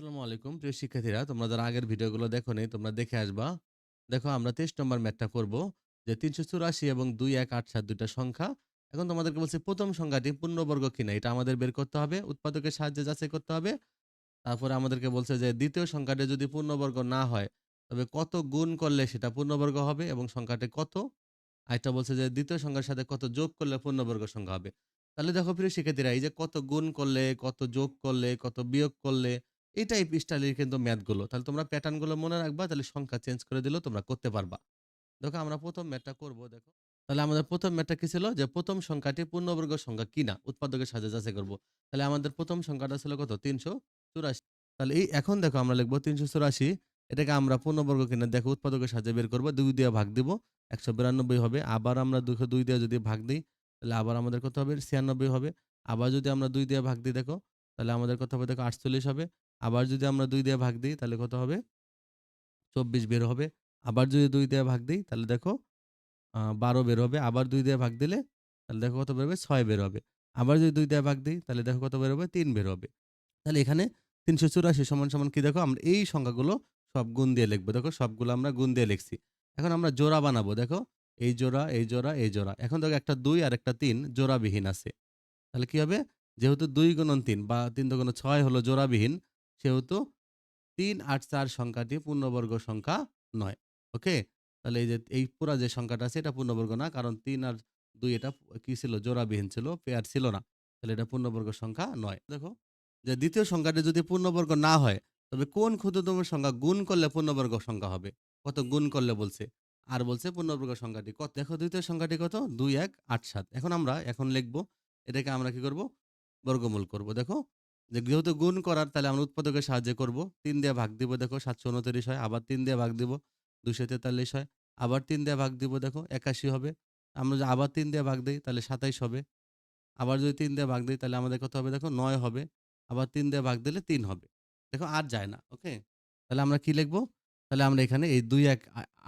আসসালামু আলাইকুম। প্রিয় শিক্ষার্থীরা, তোমরা যারা আগের ভিডিওগুলো দেখো নেই তোমরা দেখে আসবা। দেখো, আমরা তেইশ নম্বর ম্যাথটা করব যে তিনশো চুরাশি এবং দুই, এক, আট, সাত দুইটা সংখ্যা। এখন তোমাদেরকে বলছে, প্রথম সংখ্যাটি পূর্ণবর্গ কিনা? এটা আমাদের বের করতে হবে, উৎপাদকের সাহায্যে যাচাই করতে হবে। তারপরে আমাদেরকে বলছে যে দ্বিতীয় সংখ্যাটি যদি পূর্ণবর্গ না হয়, তবে কত গুণ করলে সেটা পূর্ণবর্গ হবে এবং সংখ্যাটি কত? আরেকটা বলছে যে দ্বিতীয় সংখ্যার সাথে কত যোগ করলে পূর্ণবর্গ সংখ্যা হবে। তাহলে দেখো, প্রিয় শিক্ষার্থীরা, এই যে কত গুণ করলে, কত যোগ করলে, কত বিয়োগ করলে এই টাইপ স্টাইলের কিন্তু ম্যাথগুলো তাহলে তোমরা প্যাটার্নগুলো মনে রাখবা, তাহলে সংখ্যা চেঞ্জ করে দিলেও তোমরা করতে পারবা। দেখো, আমরা প্রথম ম্যাথটা করব, দেখো। তাহলে আমাদের প্রথম ম্যাথটা কি ছিল? যে প্রথম সংখ্যাটি পূর্ণবর্গ সংখ্যা কিনা উৎপাদকের সাহায্যে যাচাই করব। তাহলে আমাদের প্রথম সংখ্যাটা ছিল কত? তিনশো চুরাশি। তাহলে এই এখন দেখো আমরা লিখব তিনশো চুরাশি। এটাকে আমরা পূর্ণবর্গ কিনা? দেখো, উৎপাদকের সাহায্যে বের করব, দুই দিয়ে ভাগ দিব, একশো বিরানব্বই হবে। আবার আমরা দুশো দুই দিয়ে যদি ভাগ দিই, তাহলে আবার আমাদের কত হবে? ছিয়ানব্বই হবে। আবার যদি আমরা দুই দিয়ে ভাগ দিই, দেখো, তাহলে আমাদের কত হবে? দেখো, আটচল্লিশ হবে। আবার যদি আমরা দুই দিয়ে ভাগ দিই, তাহলে কত হবে? চব্বিশ বের হবে। আবার যদি দুই দিয়ে ভাগ দিই, তাহলে দেখো বারো বের হবে। আবার দুই দিয়ে ভাগ দিলে, তাহলে দেখো কত বের হবে? ছয় বের হবে। আবার যদি দুই দিয়ে ভাগ দিই, তাহলে দেখো কত বের হবে? তিন বের হবে। তাহলে এখানে তিনশো চুরাশি সমান সমান কি দেখো? আমরা এই সংখ্যাগুলো সব গুণ দিয়ে লিখব। দেখো, সবগুলো আমরা গুণ দিয়ে লিখছি। এখন আমরা জোড়া বানাবো। দেখো, এই জোড়া এই জোড়া এই জোড়া। এখন দেখো, একটা দুই আর একটা তিন জোড়াবিহীন আছে। তাহলে কি হবে? যেহেতু দুই গুণন তিন বা তিন দুগুণ ছয় হলো জোড়াবিহীন সেহেতু তিন আট চার সংখ্যাটি পূর্ণবর্গ সংখ্যা নয়, ওকে? তাহলে এই যে, এই পুরা যে সংখ্যাটা আছে এটা পূর্ণবর্গ না, কারণ তিন আর দুই এটা কি ছিল? জোড়াবিহীন ছিল পেয়ার ছিল না। তাহলে এটা পূর্ণবর্গ সংখ্যা নয়। দেখো, যে দ্বিতীয় সংখ্যাটি যদি পূর্ণবর্গ না হয়, তবে কোন ক্ষুদ্রতম সংখ্যা গুণ করলে পূর্ণবর্গ সংখ্যা হবে? কত গুণ করলে বলছে? আর বলছে পূর্ণবর্গ সংখ্যাটি কত? দেখো দ্বিতীয় সংখ্যাটি কত? দুই এক আট সাত। এখন আমরা, এখন লিখব, এটাকে আমরা কি করব? বর্গমূল করব। দেখো যে যেহেতু গুণ করার, তাহলে আমরা উৎপাদকের সাহায্যে করব। তিন দিয়ে ভাগ দিব, দেখো, সাতশো উনত্রিশ হয়, আবার তিন দিয়ে ভাগ দিব, দুশো তেতাল্লিশ হয়, আবার তিন দিয়ে ভাগ দিব, দেখো, একাশি হবে। আমরা যদি আবার তিন দিয়ে ভাগ দিই, তাহলে সাতাইশ হবে। আবার যদি তিন দিয়ে ভাগ দিই, তাহলে আমাদের কত হবে, দেখো, নয় হবে। আবার তিন দিয়ে ভাগ দিলে তিন হবে। দেখো, আর যায় না, ওকে? তাহলে আমরা কি লিখব? তাহলে আমরা এখানে এই দুই এক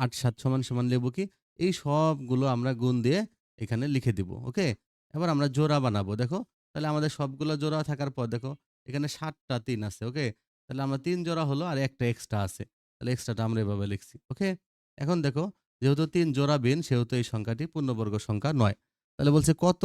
আট সাত সমান সমান লিখব কি? এই সবগুলো আমরা গুণ দিয়ে এখানে লিখে দিব, ওকে? এবার আমরা জোড়া বানাবো, দেখো? তাহলে আমাদের সবগুলো জোড়া থাকার পর, দেখো এখানে সাতটা তিন আছে, ওকে? তাহলে আমরা তিন জোড়া হলো আর একটা এক্সট্রা আছে। তাহলে এক্সট্রাটা আমরা এভাবে লিখছি, ওকে? এখন দেখো, যেহেতু তিন জোড়া বিন, সেহেতু এই সংখ্যাটি পূর্ণবর্গ সংখ্যা নয়। তাহলে বলছে কত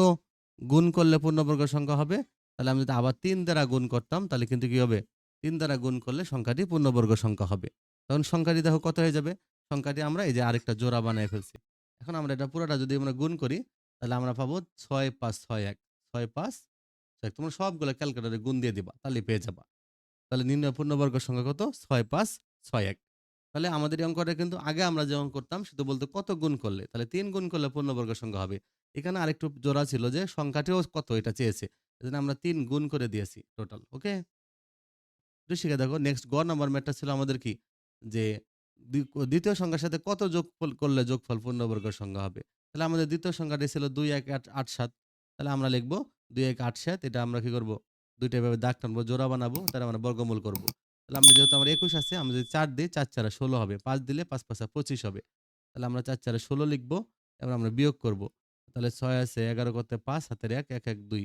গুণ করলে পূর্ণবর্গ সংখ্যা হবে? তাহলে আমি যদি আবার তিন দ্বারা গুণ করতাম, তাহলে কিন্তু কি হবে? তিন দ্বারা গুণ করলে সংখ্যাটি পূর্ণবর্গ সংখ্যা হবে। তখন সংখ্যাটি দেখো কত হয়ে যাবে? সংখ্যাটি আমরা এই যে আরেকটা জোড়া বানিয়ে ফেলছি। এখন আমরা এটা পুরোটা যদি আমরা গুণ করি, তাহলে আমরা পাবো ছয় পাঁচ ছয় এক, ছয় পাঁচ। তোমরা সবগুলো ক্যালকুলেটারে গুণ দিয়ে দিবা, তাহলে পেয়ে যাবা। তাহলে নির্ণয় পূর্ণবর্গ সংখ্যা কত? ছয় পাঁচ ছয় এক। তাহলে আমাদের এই অঙ্কটা কিন্তু আগে আমরা যেমন করতাম শুধু বলতো কত গুণ করলে? তাহলে তিন গুণ করলে পূর্ণবর্গ সংখ্যা হবে। এখানে আরেকটু জোড়া ছিল যে সংখ্যাটিও কত, এটা চেয়েছে। এজন্য আমরা তিন গুণ করে দিয়েছি টোটাল ওকে শিখে দেখো নেক্সট গ নাম্বার ম্যাটটা ছিল আমাদের কি? যে দ্বিতীয় সংখ্যার সাথে কত যোগফল করলে যোগফল পূর্ণবর্গ সংখ্যা হবে? তাহলে আমাদের দ্বিতীয় সংখ্যাটি ছিল দুই এক আট আট সাত। তাহলে আমরা লিখব দুই এক আট সাত এটা আমরা কি করব? দুইটা এভাবে দাগ টানবো, জোড়া বানাবো তাহলে আমরা বর্গমূল করব। তাহলে আমরা যেহেতু আমার একুশ আছে আমরা যদি চার দিই, চার চারে ষোলো হবে। পাঁচ দিলে পাঁচ পাঁচা পঁচিশ হবে। তাহলে আমরা চার চারে ষোলো লিখব, এবার আমরা বিয়োগ করব। তাহলে ছয় আছে, এগারো করতে পাঁচ, হাতের এক এক এক, দুই।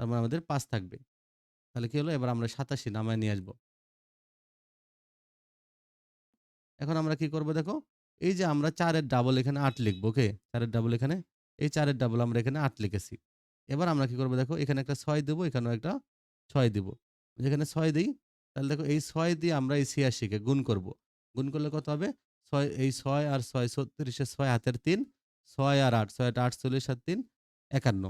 তার মানে আমাদের পাঁচ থাকবে। তাহলে কি হলো? এবার আমরা সাতাশি নামায় নিয়ে আসব। এখন আমরা কি করব দেখো? এই যে আমরা চারের ডাবল এখানে আট লিখব ওকে চারের ডাবল এখানে, এই চারের ডাবল আমরা এখানে আট লিখেছি। এবার আমরা কি করব? দেখো, এখানে একটা ছয় দেবো, এখানেও একটা ছয় দিব। যেখানে ছয় দিই, তাহলে দেখো, এই ছয় দিয়ে আমরা এই ছিয়াশিকে গুণ করব। গুণ করলে কত হবে? ছয়, এই ছয় আর ছয় ছত্রিশে ছয়, হাতের তিন, ছয় আর আট, ছয় আট আটচল্লিশ আর তিন, একান্ন।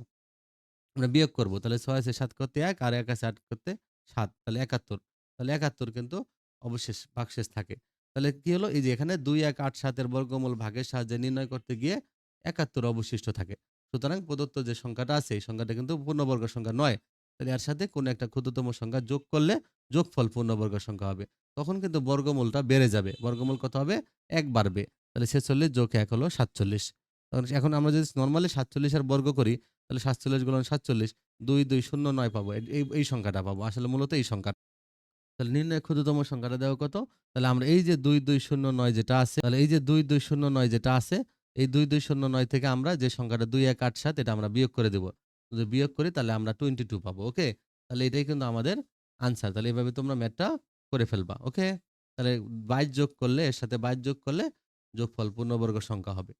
আমরা বিয়োগ করব, তাহলে ছয় আছে সাত করতে এক, আর এক আছে আট করতে সাত, তাহলে একাত্তর। তাহলে একাত্তর কিন্তু অবশেষ ভাগশেষ থাকে। তাহলে কি হলো? এই যে এখানে দুই, এক, আট, সাতের বর্গমূল ভাগের সাহায্যে নির্ণয় করতে গিয়ে একাত্তর অবশিষ্ট থাকে। সুতরাং প্রদত্ত যে সংখ্যাটা আছে, এই সংখ্যাটা কিন্তু পূর্ণবর্গ সংখ্যা নয়। তাহলে এর সাথে কোনো একটা ক্ষুদ্রতম সংখ্যা যোগ করলে যোগফল পূর্ণবর্গ সংখ্যা হবে। তখন কিন্তু বর্গমূলটা বেড়ে যাবে। বর্গমূল কত হবে? এক বাড়বে। তাহলে ছেচল্লিশ যোগ এক হলো সাতচল্লিশ। তখন এখন আমরা যদি নর্মালি সাতচল্লিশ আর বর্গ করি, তাহলে সাতচল্লিশ গুণ সাতচল্লিশ, দুই দুই, শূন্য, নয় পাবো। এই- এই সংখ্যাটা পাবো। আসলে মূলত এই সংখ্যা। তাহলে নির্ণয় ক্ষুদ্রতম সংখ্যাটা দেওয়া কত? তাহলে আমরা এই যে দুই দুই, শূন্য, নয় যেটা আছে, তাহলে এই যে দুই দুই, শূন্য, নয় যেটা আছে এই দুই দুই শূন্য নয় থেকে আমরা যে সংখ্যাটা দুই, এক, আট, সাত, এটা আমরা বিয়োগ করে দেবো। যদি বিয়োগ করি, তাহলে আমরা টোয়েন্টি টু পাবো, ওকে? তাহলে এটাই কিন্তু আমাদের আনসার তাহলে এইভাবে তোমরা ম্যাথটা করে ফেলবা, ওকে? তাহলে বাইশ যোগ করলে, এর সাথে বাইশ যোগ করলে যোগফল পূর্ণবর্গ সংখ্যা হবে।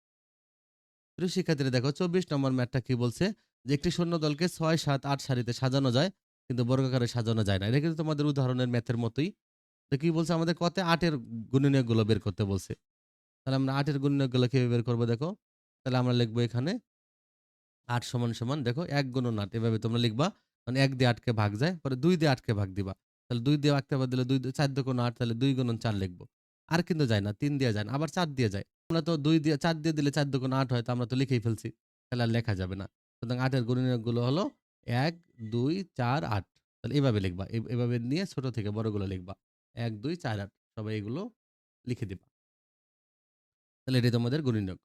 প্রিয় শিক্ষার্থীরা, দেখো চব্বিশ নম্বর ম্যাথটা কি বলছে? যে একটি শূন্য দলকে ছয়, সাত, আট সারিতে সাজানো যায়, কিন্তু বর্গাকারে সাজানো যায় না। এটা কিন্তু তোমাদের উদাহরণের ম্যাথের মতোই। তো কি বলছে? আমাদের কত আটের গুণনীয়কগুলো বের করতে বলছে। তাহলে আমরা আটের গুণনীয়কগুলো কীভাবে বের করব দেখো? তাহলে আমরা লিখব এখানে আট সমান সমান দেখো, এক গুণন আট, এভাবে তোমরা লিখবা। মানে এক দিয়ে আটকে ভাগ যায়, পরে দুই দিয়ে আটকে ভাগ দিবা। তাহলে দুই দিয়ে আটকে ভাগ দিলে দুই চার দিয়ে কোনো আট, তাহলে দুই গুণন চার লিখব। আর কিন্তু যায় না, তিন দিয়ে যায় না, আবার চার দিয়ে যায়। আমরা তো দুই দিয়ে, চার দিয়ে দিলে চার দুগুণ আট হয়, তো আমরা তো লিখেই ফেলছি। তাহলে আর লেখা যাবে না। সুতরাং আটের গুণনীয়কগুলো হলো এক, দুই, চার, আট। তাহলে এভাবে লিখবা। এভাবে নিয়ে ছোট থেকে বড়গুলো লিখবা। এক, দুই, চার, আট। সবাই এগুলো লিখে দিবা। তাহলে এটি তোমাদের গুণনীয়ক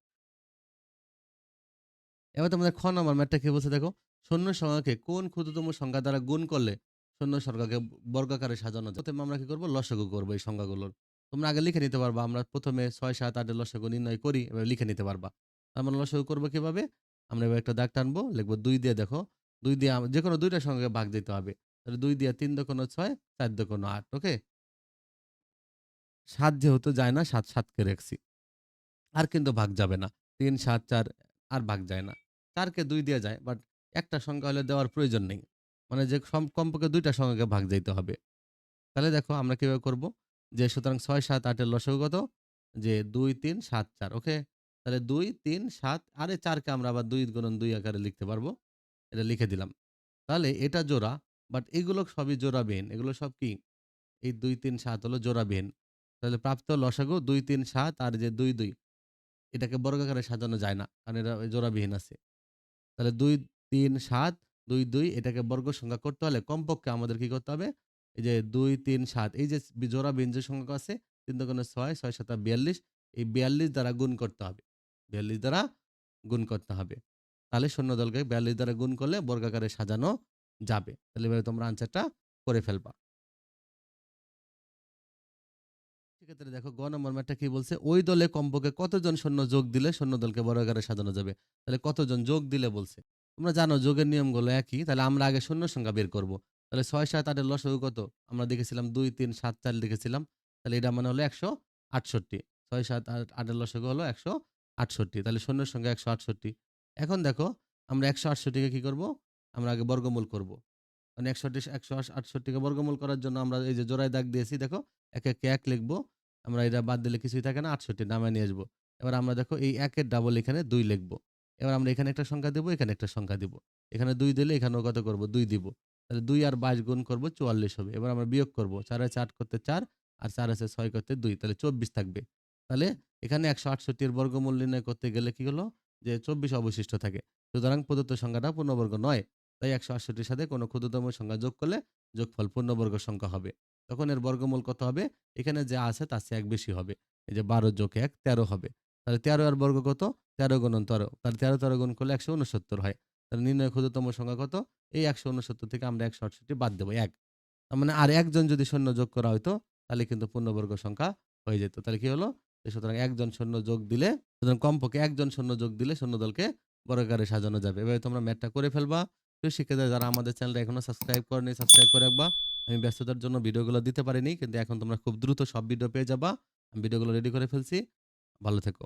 এবার তোমাদের খ নম্বর ম্যাটটা কি বলছে দেখো? শূন্য সংখ্যাকে কোন ক্ষুদ্রতম সংখ্যা দ্বারা গুণ করলে শূন্য সংখ্যাকে বর্গাকারে সাজানো যায়? প্রথমে আমরা কি করব? লসগু করব এই সংখ্যাগুলোর তোমরা আগে লিখে নিতে পারবা, আমরা প্রথমে ছয়, সাত, আটের লসগু নির্ণয় করি, এবার লিখে নিতে পারবা। আমরা লসগু করব কীভাবে? আমরা এবার একটা দাগ টানবো, লিখব দুই দিয়ে দেখো, দুই দিয়ে যে কোনো দুইটা সংখ্যাকে ভাগ দিতে হবে। তাহলে দুই দিয়ে তিন দোকানো ছয়, চার দোকানো আট ওকে সাত যেহেতু যায় না, সাত, সাতকে রেখছি। আর কিন্তু ভাগ যাবে না। তিন, সাত, চার আর ভাগ যায় না। চারকে দুই দিয়ে যায় বাট একটা সংখ্যা হলে দেওয়ার প্রয়োজন নেই। মানে যে কমপক্ষে দুইটা সংখ্যাকে ভাগ যাইতে হবে। তাহলে দেখো আমরা কীভাবে করব? যে সুতরাং ছয়, সাত, আটের লসগু কত? যে দুই, তিন, সাত, চার ওকে তাহলে দুই, তিন, সাত আরে চারকে আমরা আবার দুই গুণন দুই আকারে লিখতে পারব। এটা লিখে দিলাম। তাহলে এটা জোড়া বাট এগুলো সবই জোড়াবিহীন এগুলো সব কি? এই দুই, তিন, সাত হলো জোড়াবিহীন তাহলে প্রাপ্ত লসাগু দুই, তিন, সাত আর যে দুই দুই। এটাকে বর্গাকারে সাজানো যায় না, কারণ এটা জোড়াবিহীন আছে। তাহলে দুই, তিন, সাত, দুই দুই, এটাকে বর্গ সংখ্যা করতে হলে কমপক্ষে আমাদের কি করতে হবে? এই যে দুই, তিন, সাত, এই যে জোড়াবিহীন যে সংখ্যা আছে, তিন দোকানে ছয় ছয় সাতা বিয়াল্লিশ, এই বিয়াল্লিশ দ্বারা গুণ করতে হবে। বিয়াল্লিশ দ্বারা গুণ করতে হবে। তাহলে শূন্য দলকে বিয়াল্লিশ দ্বারা গুণ করলে বর্গাকারে সাজানো যাবে। তাহলে এভাবে তোমরা আনসারটা করে ফেলবা। সেক্ষেত্রে দেখো গ কি বলছে? ওই দলে কতজন সৈন্য যোগ দিলে সৈন্য দলকে বড় সাজানো যাবে? তাহলে কতজন যোগ দিলে বলছে? তোমরা জানো যোগের নিয়মগুলো একই, তাহলে আমরা আগে শূন্য সংখ্যা বের করব। তাহলে ছয়, সাত, আটের লসগু কত? আমরা দেখেছিলাম দুই, তিন, সাত, চার দেখেছিলাম তাহলে এটা মানে হলো একশো আটষট্টি। ছয়, সাত, আট, আটের লসগু হলো একশো আটষট্টি। তাহলে শূন্যের সংখ্যা একশো আটষট্টি। এখন দেখো, আমরা একশো আটষট্টিকে কি করব? আমরা আগে বর্গমূল করব। মানে একষট্টি একশো আটষট্টিকে বর্গমূল করার জন্য আমরা এই যে জোড়ায় দাগ দিয়েছি, দেখো এক এক লিখব। আমরা এটা বাদ দিলে কিছুই থাকে না, আটষট্টি নামে নিয়ে আসব। এবার আমরা দেখো এই একের ডাবল এখানে দুই লিখব। এবার আমরা এখানে একটা সংখ্যা দেবো, এখানে একটা সংখ্যা দিব। এখানে দুই দিলে এখানেও কত করব? দুই দিব। তাহলে দুই আর বাইশ গুণ করব, চুয়াল্লিশ হবে। এবার আমরা বিয়োগ করব। চার আছে আট করতে চার আর চার আছে ছয় করতে দুই। তাহলে চব্বিশ থাকবে। তাহলে এখানে একশো আটষট্টির বর্গমূল নির্ণয় করতে গেলে কি হলো? যে চব্বিশ অবশিষ্ট থাকে। সুতরাং প্রদত্ত সংখ্যাটা পূর্ণবর্গ নয়। তাই একশো আটষট্টির সাথে কোনো ক্ষুদ্রতম সংখ্যা যোগ করলে যোগফল পূর্ণবর্গ সংখ্যা হবে। তখন এর বর্গমূল কত হবে? এখানে যা আছে তার চেয়ে এক বেশি হবে। এই যে বারো যোগ এক, তেরো হবে। তাহলে তেরো আর বর্গ কত? তেরো গুণন তেরো। তাহলে তেরো তেরো গুণ করলে একশো উনসত্তর হয়। তাহলে নির্ণয় ক্ষুদ্রতম সংখ্যা কত? এই একশো উনসত্তর থেকে আমরা একশো আটষট্টি বাদ দেবো, এক। তার মানে আর একজন যদি শূন্য যোগ করা হতো তাহলে কিন্তু পূর্ণবর্গ সংখ্যা হয়ে যেত। তাহলে কি হলো? সুতরাং একজন শূন্য যোগ দিলে, সুতরাং কমপক্ষে একজন শূন্য যোগ দিলে শূন্য দলকে বর্গাকারে সাজানো যাবে। এভাবে তোমরা ম্যাটটা করে ফেলবা। তো শিক্ষিত যারা আমাদের চ্যানেলটা এখনও সাবস্ক্রাইব করেনি, সাবস্ক্রাইব করে রাখবা। আমি ব্যস্ততার জন্য ভিডিওগুলো দিতে পারিনি, কিন্তু এখন তোমরা খুব দ্রুত সব ভিডিও পেয়ে যাবা। আমি ভিডিওগুলো রেডি করে ফেলছি। ভালো থেকো।